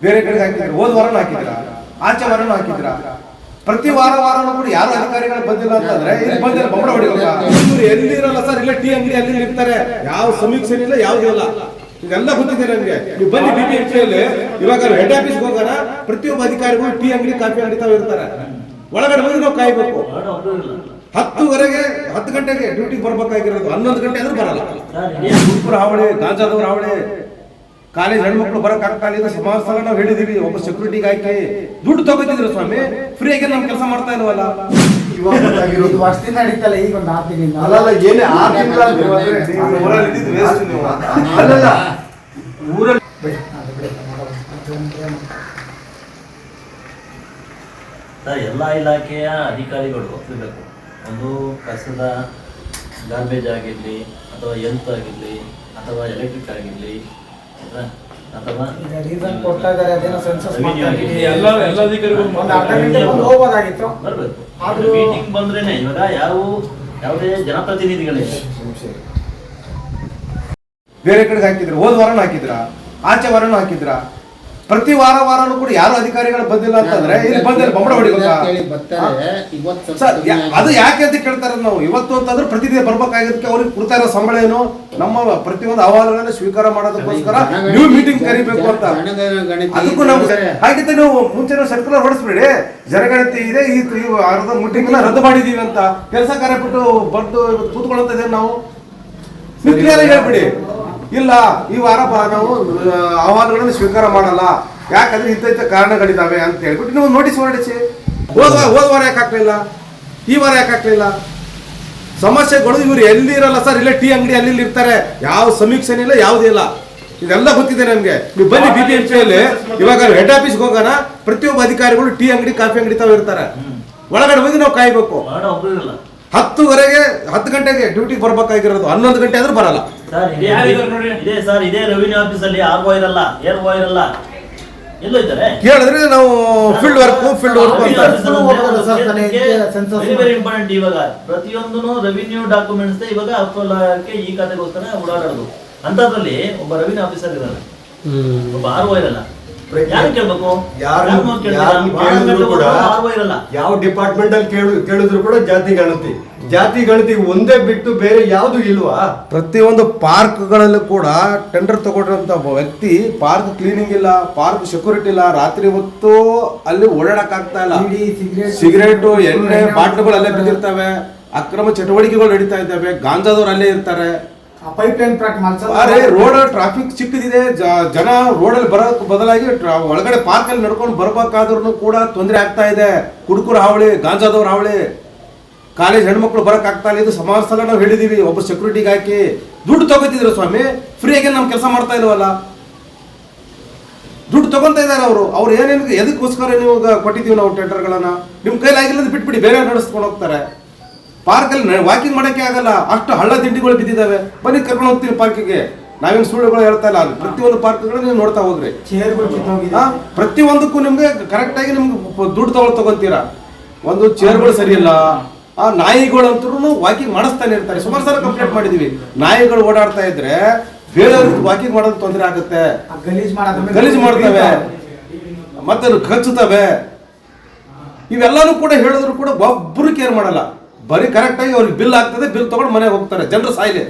ಬೇರೆ ಕಡೆಗೆ ಹಾಕಿದ್ರೆ ಹೋದ ವಾರನೂ ಹಾಕಿದ್ರ ಆಚೆ ವಾರನೂ ಹಾಕಿದ್ರ ಪ್ರತಿ ವಾರ ವಾರನೂ ಕೂಡ ಯಾರು ಅಧಿಕಾರಿಗಳು ಬಂದಿಲ್ಲ ಅಂತಂದ್ರೆ ಇಲ್ಲಿ ಬಂದಿಲ್ಲ ಬೊಮ್ಮಡ ಹೊಡಿಯೋದು ಎಲ್ಲಿರಲ್ಲ ಎಲ್ಲಿ ಇರಲ್ಲ ಸರ್? ಇಲ್ಲ ಟೀ ಅಂಗಡಿ ಅಲ್ಲಿ ಇರ್ತಾರೆ. ಯಾವ ಸಮೀಕ್ಷೆ ಇಲ್ಲ ಯಾವ್ದು ಇಲ್ಲ. ಇದೆಲ್ಲ ಗೊತ್ತಿದೆ ನಮ್ಗೆ. ನೀವು ಬನ್ನಿ ಬಿ ಪಿ ಅಲ್ಲಿ. ಇವಾಗ ಹೆಡ್ ಆಫೀಸ್ ಹೋಗೋಣ. ಪ್ರತಿಯೊಬ್ಬ ಅಧಿಕಾರಿಗಳು ಟೀ ಅಂಗಡಿ ಕಾಫಿ ಅಂಗಡಿ ತಾವು ಇರ್ತಾರೆ. ಒಳಗಡೆ ಹೋಗಿ ನಾವು ಕಾಯ್ಬೇಕು. ಹತ್ತುವರೆಗೆ ಹತ್ತು ಗಂಟೆಗೆ ಡ್ಯೂಟಿಗೆ ಬರ್ಬೇಕಾಗಿರೋದು. ಹನ್ನೊಂದು ಗಂಟೆ ಆದ್ರೂ ಬರಲ್ಲ. ಹಾವಳಿ ಗಾಂಜಾದವ್ರ ಹಾವಳಿ. ಕಾಲೇಜ್ ಹೆಣ್ಮಕ್ಳು ಬರಕ್ ಆಗ್ತಾ ಇಲ್ಲ ಸುಮಾರು ಸಲ ನಾವು ಹೇಳಿದೀವಿ ಒಬ್ಬ ಸೆಕ್ಯೂರಿಟಿಗೆ ಹಾಕಿ ದುಡ್ಡು ತಗೋತಿದ್ರು ಸ್ವಾಮಿ. ಫ್ರೀ ಆಗಿ ನಮ್ ಕೆಲಸ ಮಾಡ್ತಾ ಇಲ್ವಲ್ಲ? ವರ್ಷದಿಂದ ನಡೀತಲ್ಲ ಈಗ ಒಂದು ಆರು ತಿಂಗಳಿಂದ. ಅಲ್ಲಲ್ಲ ಏನೇ ಆರು. ಅಲ್ಲಲ್ಲ ಊರಲ್ಲಿ ಎಲ್ಲ ಇಲಾಖೆಯ ಅಧಿಕಾರಿಗಳು ಒಪ್ಪಿರಬೇಕು. ಒಂದು ಕಸದ ಗಾರ್ಬೇಜ್ ಆಗಿರಲಿ ಅಥವಾ ಎಲ್ತ್ ಆಗಿರಲಿ ಅಥವಾ ಎಲೆಕ್ಟ್ರಿಕ್ ಆಗಿರಲಿ ಅಥವಾ ಈಗ ರೀಸನ್ ಕೊಡ್ತಾ ಇದಾರೆ ಅದೇನೋ ಸೆನ್ಸಸ್ Revenue ಮಾಡ್ತಾ ಆಗಿರ್ಲಿ. ಇದ್ದೀವಿ. ಎಲ್ಲ ಎಲ್ಲ ಅಧಿಕಾರಿಗಳು ಒಂದು ಅರ್ಧ ಗಂಟೆ ಬಂದು ಹೋಗ್ಬೋದಾಗಿತ್ತು ಬರಬೇಕು. ಆದ್ರೂ- ಮೀಟಿಂಗ್ ಬಂದ್ರೇನೆ ಇವಾಗ ಯಾವ ಯಾವುದೇ ಜನಪ್ರತಿನಿಧಿಗಳೇ ಬೇರೆ ಕಡೆ ಹಾಕಿದ್ರ? ಹೋದ ವಾರನೂ ಹಾಕಿದ್ರ? ಆಚೆ ವಾರನೂ ಹಾಕಿದ್ರ? ಪ್ರತಿ ವಾರ ವಾರನೂ ಕೂಡ ಯಾರು ಅಧಿಕಾರಿಗಳು ಬಂದಿಲ್ಲ ಅಂತಂದ್ರೆ ಇಲ್ಲಿ ಬಂದಿಲ್ಲ ಬೊಮ್ಮಡ ಹೊಡಿಬೇಕಾ ಸರ್ ಅದು ಯಾಕೆ ಅಂತ ಕೇಳ್ತಾರೆ ನಾವು. ಇವತ್ತು ಅಂತಂದ್ರೆ ಪ್ರತಿದಿನ ಬರ್ಬೇಕಾಗಿದ್ದಕ್ಕೆ ಅವ್ರಿಗೆ ಕೊಡ್ತಾ ಇರೋ ಸಂಬಳ ಏನು? ನಮ್ಮ ಪ್ರತಿಯೊಂದು ಅಹವಾಲುಗಳನ್ನ ಸ್ವೀಕಾರ ಮಾಡೋದಕ್ಕೋಸ್ಕರ ನೀವು ಮೀಟಿಂಗ್ ಕರಿಬೇಕು ಅಂತ. ಅದಕ್ಕೂ ನಾವು ಹಾಗಿದ್ರೆ ನೀವು ಮುಂಚೆ ಸರ್ಕುಲರ್ ಹೊಡಿಸ್ಬಿಡಿ. ಜನಗಣತಿ ಇದೆ ಈ ಅರ್ಧ ಮೀಟಿಂಗ್ ರದ್ದು ಮಾಡಿದೀವಿ ಅಂತ. ಕೆಲಸ ಕಾರ್ಯಪಟ್ಟು ಬಿಟ್ಟು ಬರ್ದು ಇದ್ದೇವೆ ನಾವು. ಹೇಳ್ಬಿಡಿ. ಇಲ್ಲ ಈ ವಾರ ನಾವು ಅಹವಾಲುಗಳನ್ನು ಸ್ವೀಕಾರ ಮಾಡಲ್ಲ. ಯಾಕಂದ್ರೆ ಇಂಥ ಇಂಥ ಕಾರಣಗಳಿದ್ದಾವೆ ಅಂತ ಹೇಳ್ಬಿಟ್ಟು ನೀವು ನೋಟಿಸ್ ಹೊರಡಿಸಿ. ಹೋದ ಹೋದ ವಾರ ಯಾಕೆ ಹಾಕ್ಲಿಲ್ಲ? ಈ ವಾರ ಯಾಕೆ ಹಾಕ್ಲಿಲ್ಲ? ಸಮಸ್ಯೆಗಳು ಇವ್ರು ಎಲ್ಲಿ ಇರಲ್ಲ ಸರ್? ಇಲ್ಲೇ ಟೀ ಅಂಗಡಿ ಅಲ್ಲಿ ಇಲ್ಲಿ ಇರ್ತಾರೆ. ಯಾವ ಸಮೀಕ್ಷೆ ಇಲ್ಲ. ಯಾವುದಿಲ್ಲ ಇದೆಲ್ಲ ಗೊತ್ತಿದೆ ನಮಗೆ. ನೀವು ಬನ್ನಿ ಬಿ ಪಿ ಎಂ ಅಲ್ಲಿ. ಇವಾಗ ಹೆಡ್ ಆಫೀಸ್ಗೆ ಹೋಗೋಣ ಪ್ರತಿಯೊಬ್ಬ ಅಧಿಕಾರಿಗಳು ಟೀ ಅಂಗಡಿ ಕಾಫಿ ಅಂಗಡಿ ತಾವು ಇರ್ತಾರೆ. ಒಳಗಡೆ ಹೋಗಿ ನಾವು ಕಾಯ್ಬೇಕು. ಹತ್ತುವರೆಗೆ ಹತ್ತು ಗಂಟೆಗೆ ಡ್ಯೂಟಿಗೆ ಬರ್ಬೇಕಾಗಿರೋದು. ಹನ್ನೊಂದು ಗಂಟೆ ಆದ್ರೂ ಬರಲ್ಲ. ಸರ್ ಇದೇ ನೋಡಿ? ಇದೇ ಸರ್ ಇದೇ ರೆವಿನ್ಯೂ ಆಫೀಸ್ ಅಲ್ಲಿ ಆರ್ ಓ ಇರಲ್ಲ ಏರ್ ಓ ಇರಲ್ಲ. ಎಲ್ಲೋ ಇದ್ದಾರೆ? ಕೇಳಿದ್ರೆ ನಾವು ಫೀಲ್ಡ್ ವರ್ಕ್ ಫೀಲ್ಡ್ ವರ್ಕ್ ಆಫೀಸಲ್ಲೂ ಸರ್, ವೆರಿ ವೆರಿ ಇಂಪಾರ್ಟೆಂಟ್ ಇವಾಗ ಪ್ರತಿಯೊಂದೂ ರೆವಿನ್ಯೂ ಡಾಕ್ಯುಮೆಂಟ್ಸ್ ಇವಾಗ ಅಪ್ರೂವಲ್ಗೆ ಈ ಖಾತೆಗೋಸ್ಕರ ಓಡಾಡೋದು. ಅಂತದ್ರಲ್ಲಿ ಒಬ್ಬ ರೆವಿನ್ಯೂ ಆಫೀಸರ್ ಇರಲ್ಲ ಒಬ್ಬ ಆರ್ ಓ ಇರಲ್ಲ. ಯಾರು ಕೇಳ್ಬೇಕು? ಯಾರು ಯಾರ್ನೋ ಕೇಳ್ತೀರಾ? ಕೂಡ ಆರ್ ಇರಲ್ಲ ಯಾವ ಡಿಪಾರ್ಟ್ಮೆಂಟ್ ಅಲ್ಲಿ ಕೇಳು ಕೇಳಿದ್ರು ಕೂಡ ಜಾತಿ ಗಣತಿ. ಜಾತಿ ಗಣತಿ ಒಂದೇ ಬಿಟ್ಟು ಬೇರೆ ಯಾವುದು ಇಲ್ವಾ? ಪ್ರತಿಯೊಂದು ಪಾರ್ಕ್ಗಳಲ್ಲೂ ಕೂಡ ಟೆಂಡರ್ ತಗೊಂಡಿರೋಂಥ ಒಬ್ಬ ವ್ಯಕ್ತಿ ಪಾರ್ಕ್ ಕ್ಲೀನಿಂಗ್ ಇಲ್ಲ ಪಾರ್ಕ್ ಸೆಕ್ಯೂರಿಟಿ ಇಲ್ಲ ರಾತ್ರಿ ಹೊತ್ತು ಅಲ್ಲಿ ಓಡಾಡಕ್ ಆಗ್ತಾ ಇಲ್ಲ ಸಿಗರೇಟ್ ಎಣ್ಣೆ ಬಾಟ್ಲುಗಳು ಅಲ್ಲೇ ಬಿದ್ದಿರ್ತವೆ. ಅಕ್ರಮ ಚಟುವಟಿಕೆಗಳು ನಡೀತಾ ಇದ್ದಾವೆ. ಗಾಂಜಾದವ್ರು ಅಲ್ಲೇ ಇರ್ತಾರೆ. ಆ ಪೈಪ್ ಲೈನ್ ಟ್ರ್ಯಾಕ್ ಅರೆ ರೋಡ್ ಟ್ರಾಫಿಕ್ ಚಿಕ್ಕದಿದೆ ಜನ ಜನ ರೋಡಲ್ಲಿ ಬರೋಕ್ ಬದಲಾಗಿ ಒಳಗಡೆ ಪಾರ್ಕ್ ಅಲ್ಲಿ ನಡ್ಕೊಂಡು ಬರಬೇಕಾದ್ರೂ ಕೂಡ ತೊಂದರೆ ಆಗ್ತಾ ಇದೆ. ಕುಡುಕರ ಹಾವಳಿ ಗಾಂಜಾದವ್ರ ಹಾವಳಿ ಕಾಲೇಜ್ ಹೆಣ್ಮಕ್ಳು ಬರಕ್ ಆಗ್ತಾ ಇಲ್ಲ. ಇದು ಸಮಾಜ ನಾವು ಹೇಳಿದೀವಿ. ಒಬ್ಬ ಸೆಕ್ಯೂರಿಟಿಗೆ ಹಾಕಿ ದುಡ್ಡು ತಗೋತಿದ್ರು ಸ್ವಾಮಿ. ಫ್ರೀಯಾಗಿ ನಮ್ಮ ಕೆಲಸ ಮಾಡ್ತಾ ಇಲ್ವಲ್ಲ? ದುಡ್ಡು ತಗೊಂತ ಇದಾರೆ ಅವರು. ಅವ್ರು ಏನೇನು ಎದಕ್ಕೋಸ್ಕರ ನೀವು ಕೊಟ್ಟಿದ್ದೀವಿ ನಾವು ಟೆಂಡರ್ಗಳನ್ನು ನಿಮ್ಮ ಕೈಲಾಗಿಲ್ಲ ಬಿಟ್ಬಿಡಿ ಬೇರೆ ನಡೆಸ್ಕೊಂಡು ಹೋಗ್ತಾರೆ? ಪಾರ್ಕಲ್ಲಿ ವಾಕಿಂಗ್ ಮಾಡಕ್ಕೆ ಆಗಲ್ಲ. ಅಷ್ಟು ಹಳ್ಳ ತಿಂಡಿಗಳು ಬಿದ್ದಿದ್ದಾವೆ. ಬನ್ನಿ ಕರ್ಕೊಂಡು ಹೋಗ್ತೀವಿ ಪಾರ್ಕಿಗೆ. ನಾವೇನು ಸುಳ್ಳುಗಳು ಹೇಳ್ತಾ ಇಲ್ಲ. ಅಲ್ಲಿ ಪ್ರತಿಯೊಂದು ಪಾರ್ಕ್ಗಳು ನೀವು ನೋಡ್ತಾ ಹೋಗ್ರಿ. ಪ್ರತಿಯೊಂದಕ್ಕೂ ನಿಮ್ಗೆ ಕರೆಕ್ಟಾಗಿ ನಿಮ್ಗೆ ದುಡ್ಡು ತಗೊಳ್ ತಗೊಂತೀರಾ? ಒಂದು ಚೇರ್ಗಳು ಸರಿ ಇಲ್ಲ. ಆ ನಾಯಿಗಳಂತೂ ವಾಕಿಂಗ್ ಮಾಡಿಸ್ತಾನೆ ಇರ್ತಾರೆ. ಸುಮಾರು ಸಲ ಕಂಪ್ಲೇಂಟ್ ಮಾಡಿದೀವಿ. ನಾಯಿಗಳು ಓಡಾಡ್ತಾ ಇದ್ರೆ ಬೇರೆಯವ್ರಿಗೆ ವಾಕಿಂಗ್ ಮಾಡೋದು ತೊಂದರೆ ಆಗುತ್ತೆ. ಗಲೀಜ್ ಮಾಡ್ತವೆ. ಮತ್ತೆ ಅದು ಕಚ್ಚುತ್ತವೆ. ಇವೆಲ್ಲಾನು ಕೂಡ ಹೇಳಿದ್ರು ಕೂಡ ಒಬ್ಬರು ಕೇರ್ ಮಾಡಲ್ಲ. ಬರೀ ಕರೆಕ್ಟ್ ಆಗಿ ಅವ್ರಿಗೆ ಬಿಲ್ ಆಗ್ತದೆ ಬಿಲ್ ತಗೊಂಡು ಮನೆಗೆ ಹೋಗ್ತಾರೆ. ಜನರು ಸಾಯಿಲೆ.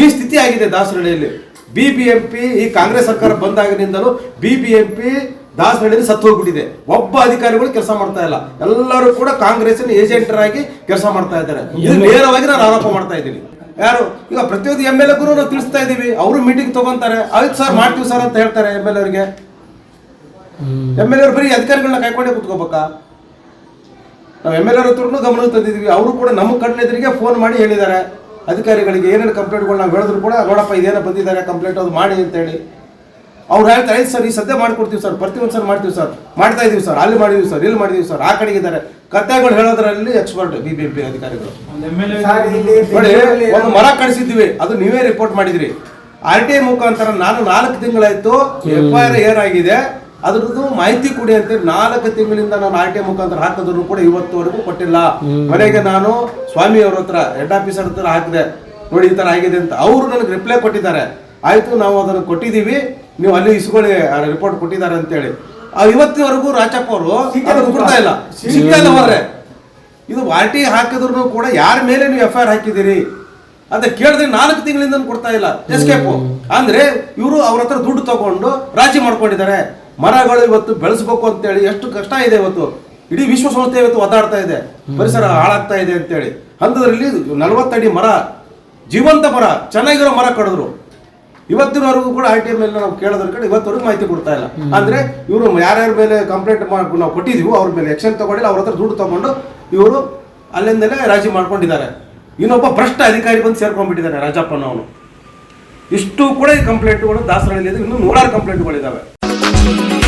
ಈ ಸ್ಥಿತಿ ಆಗಿದೆ ದಾಸರಳ್ಳಿಯಲ್ಲಿ ಬಿ ಬಿ ಎಂ ಪಿ ಈ ಕಾಂಗ್ರೆಸ್ ಸರ್ಕಾರ ಬಂದಾಗಿನಿಂದಲೂ ಬಿ ಬಿ ಎಂ ಪಿ ದಾಸರಳ್ಳಿಯಲ್ಲಿ ಸತ್ತು ಹೋಗ್ಬಿಟ್ಟಿದೆ. ಒಬ್ಬ ಅಧಿಕಾರಿಗಳು ಕೆಲಸ ಮಾಡ್ತಾ ಇಲ್ಲ. ಎಲ್ಲರೂ ಕೂಡ ಕಾಂಗ್ರೆಸ್ಸಿನ ಏಜೆಂಟರಾಗಿ ಕೆಲಸ ಮಾಡ್ತಾ ಇದ್ದಾರೆ. ಇದು ನೇರವಾಗಿ ನಾನು ಆರೋಪ ಮಾಡ್ತಾ ಇದ್ದೀನಿ. ಯಾರು? ಈಗ ಪ್ರತಿಯೊಂದು ಎಂ ಎಲ್ ಎಗೂ ನಾವು ತಿಳಿಸ್ತಾ ಇದ್ದೀವಿ. ಅವರು ಮೀಟಿಂಗ್ ತಗೊಂತಾರೆ. ಆಯ್ತು ಸರ್ ಮಾಡ್ತೀವಿ ಸರ್ ಅಂತ ಹೇಳ್ತಾರೆ ಎಂ ಎಲ್ ಅವರಿಗೆ. ಎಂ ಎಲ್ ಅವ್ರು ಬರೀ ಅಧಿಕಾರಿಗಳನ್ನ ಕಾಯ್ಕೊಂಡೇ ಕೂತ್ಕೋಬೇಕಾ? ನಾವು ಎಂ ಎಲ್ ಅವ್ರ ಹತ್ರನು ಗಮನ ತಂದಿದ್ವಿ. ಅವರು ಕೂಡ ನಮ್ಮ ಕಣ್ಣೆದುರಿಗೆ ಫೋನ್ ಮಾಡಿ ಹೇಳಿದ್ದಾರೆ. ಅಧಿಕಾರಿಗಳಿಗೆ ಏನೇನು ಕಂಪ್ಲೇಂಟ್ಗಳು ನಾವು ಹೇಳಿದ್ರು ಕೂಡ ನೋಡಪ್ಪ ಇದೇನೋ ಬಂದಿದ್ದಾರೆ ಕಂಪ್ಲೇಂಟ್ ಅದು ಮಾಡಿ ಅಂತೇಳಿ. ಅವ್ರು ಹೇಳ್ತಾ ಆಯ್ತು ಸರ್ ಈ ಸದ್ಯ ಮಾಡ್ಕೊಡ್ತೀವಿ ಸರ್ ಪ್ರತಿ ಒಂದು ಸರ್ ಮಾಡ್ತೀವಿ ಸರ್. ಮಾಡ್ತಾ ಇದೀವಿ ಸರ್ ಅಲ್ಲಿ ಮಾಡಿದೀವಿ ಸರ್ ಇಲ್ಲಿ ಮಾಡಿದೀವಿ ಸರ್ ಆ ಕಡೆಗೆ ಇದ್ದಾರೆ. ಕಥೆಗಳು ಹೇಳೋದ್ರಲ್ಲಿ ಎಕ್ಸ್ಪರ್ಟ್ ಬಿ ಬಿ ಪಿ ಅಧಿಕಾರಿಗಳು. ಸರ್, ಇಲ್ಲಿ ನೋಡಿ ಒಂದು ಮರ ಕಳಿಸಿದ್ವಿ ಅದು ನೀವೇ ರಿಪೋರ್ಟ್ ಮಾಡಿದ್ರಿ. ಆರ್ ಟಿ ಐ ಮುಖಾಂತರ ನಾನು ನಾಲ್ಕು ತಿಂಗಳಾಯ್ತು ಎಫ್ ಐ ಆರ್ ಏನಾಗಿದೆ ಅದ್ರದ್ದು ಮಾಹಿತಿ ಕೊಡಿ ಅಂತ ನಾಲ್ಕು ತಿಂಗಳಿಂದ ನಾನು ಆರ್ ಟಿ ಎ ಮುಖಾಂತರ ಹಾಕಿದ್ರು ಕೂಡ ಇವತ್ತುವರೆಗೂ ಕೊಟ್ಟಿಲ್ಲ. ಮನೆಗೆ ನಾನು ಸ್ವಾಮಿ ಅವ್ರ ಹತ್ರ ಹೆಡ್ ಆಫೀಸರ್ ಹತ್ರ ಹಾಕಿದೆ. ನೋಡಿ ಈ ತರ ಆಗಿದೆ ಅಂತ ಅವರು ನನಗೆ ರಿಪ್ಲೈ ಕೊಟ್ಟಿದ್ದಾರೆ. ಆಯ್ತು ನಾವು ಅದನ್ನು ಕೊಟ್ಟಿದ್ದೀವಿ. ನೀವು ಅಲ್ಲಿ ಇಸ್ಕೊಳ್ಳಿ ರಿಪೋರ್ಟ್ ಕೊಟ್ಟಿದ್ದಾರೆ ಅಂತೇಳಿ. ಆ ಇವತ್ತಿವರೆಗೂ ರಾಚಪ್ಪ ಅವರು ಕೊಡ್ತಾ ಇಲ್ಲ. ಸಿಗ್ತಾ ಇಲ್ಲ ಹೋದ್ರೆ ಇದು ಆರ್ ಟಿ ಹಾಕಿದ್ರು ಕೂಡ ಯಾರ ಮೇಲೆ ನೀವು ಎಫ್ ಐ ಆರ್ ಹಾಕಿದ್ದೀರಿ? ಅಂತ ಕೇಳಿದ್ರೆ ನಾಲ್ಕು ತಿಂಗಳಿಂದ ಕೊಡ್ತಾ ಇಲ್ಲ. ಎಸ್ಕೇಪು ಅಂದ್ರೆ ಇವರು ಅವ್ರ ಹತ್ರ ದುಡ್ಡು ತಗೊಂಡು ರಾಜಿ ಮಾಡ್ಕೊಂಡಿದ್ದಾರೆ. ಮರಗಳು ಇವತ್ತು ಬೆಳೆಸ್ಬೇಕು ಅಂತೇಳಿ ಎಷ್ಟು ಕಷ್ಟ ಇದೆ ಇವತ್ತು. ಇಡೀ ವಿಶ್ವಸಂಸ್ಥೆ ಇವತ್ತು ಒದ್ದಾಡ್ತಾ ಇದೆ. ಪರಿಸರ ಹಾಳಾಗ್ತಾ ಇದೆ ಅಂತೇಳಿ. ಅಂಥದ್ರಲ್ಲಿ ನಲವತ್ತಡಿ ಮರ ಜೀವಂತ ಮರ ಚೆನ್ನಾಗಿರೋ ಮರ ಕಡಿದ್ರು. ಇವತ್ತಿನವರೆಗೂ ಕೂಡ ಐ ಟಿ ಮೇಲೆ ನಾವು ಕೇಳೋದ್ರ ಕಡೆ ಇವತ್ತವರೆಗೂ ಮಾಹಿತಿ ಕೊಡ್ತಾ ಇಲ್ಲ. ಅಂದ್ರೆ ಇವರು ಯಾರ್ಯಾರ ಮೇಲೆ ಕಂಪ್ಲೇಂಟ್ ಮಾಡಿ ನಾವು ಕೊಟ್ಟಿದೀವಿ ಅವ್ರ ಮೇಲೆ ಎಕ್ಷನ್ ತಗೊಂಡಿಲ್ಲ ಅವ್ರ ಹತ್ರ ದುಡ್ಡು ತಗೊಂಡು ಇವರು ಅಲ್ಲಿಂದಲೇ ರಾಜಿ ಮಾಡ್ಕೊಂಡಿದ್ದಾರೆ. ಇನ್ನೊಬ್ಬ ಭ್ರಷ್ಟ ಅಧಿಕಾರಿ ಬಂದು ಸೇರ್ಕೊಂಡ್ಬಿಟ್ಟಿದ್ದಾನೆ ರಾಜಪ್ಪನವನು. ಇಷ್ಟು ಕೂಡ ಈ ಕಂಪ್ಲೇಂಟ್ಗಳು ದಾಸರಳ್ಳಿಯಲ್ಲಿ ಇನ್ನೂ ನೂರಾರು ಕಂಪ್ಲೇಂಟ್ಗಳಿದ್ದಾವೆ Thank you.